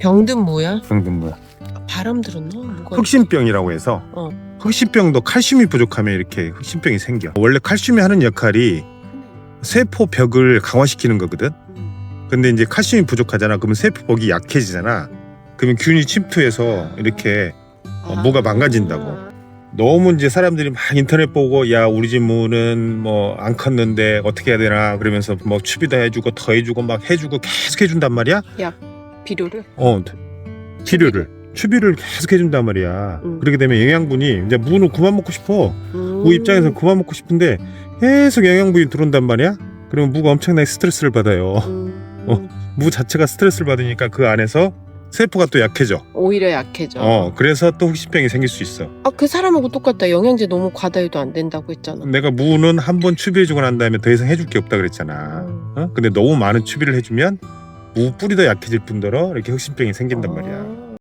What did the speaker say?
병든 뭐야? 병든무야. 바람 들었나? 뭐가 흑심병이라고 해서 어. 흑심병도 칼슘이 부족하면 이렇게 흑심병이 생겨. 원래 칼슘이 하는 역할이 세포 벽을 강화시키는 거거든. 근데 이제 칼슘이 부족하잖아. 그러면 세포 벽이 약해지잖아. 그러면 균이 침투해서 이렇게 어, 뭐가 망가진다고. 너무 이제 사람들이 막 인터넷 보고 야 우리 집 무는 뭐안 컸는데 어떻게 해야 되나 그러면서 뭐 추비도 해주고 더 해주고 막 해주고 계속 해준단 말이야. 비료를 어 치료를 추비를 계속 해준단 말이야. 음. 그렇게 되면 영양분이 이제 무는 그만 먹고 싶어. 음. 무 입장에서 그만 먹고 싶은데 계속 영양분이 들어온단 말이야. 그러면 무가 엄청나게 스트레스를 받아요. 음. 어. 무 자체가 스트레스를 받으니까 그 안에서 세포가 또 약해져. 오히려 약해져. 어 그래서 또 흑심병이 생길 수 있어. 아, 그 사람하고 똑같다. 영양제 너무 과다해도 안 된다고 했잖아. 내가 무는 한 번 추비해주고 난 다음에 더 이상 해줄 게 없다 그랬잖아. 음. 어? 근데 너무 많은 추비를 해주면 무 뿌리도 약해질 뿐더러 이렇게 흑심병이 생긴단 말이야.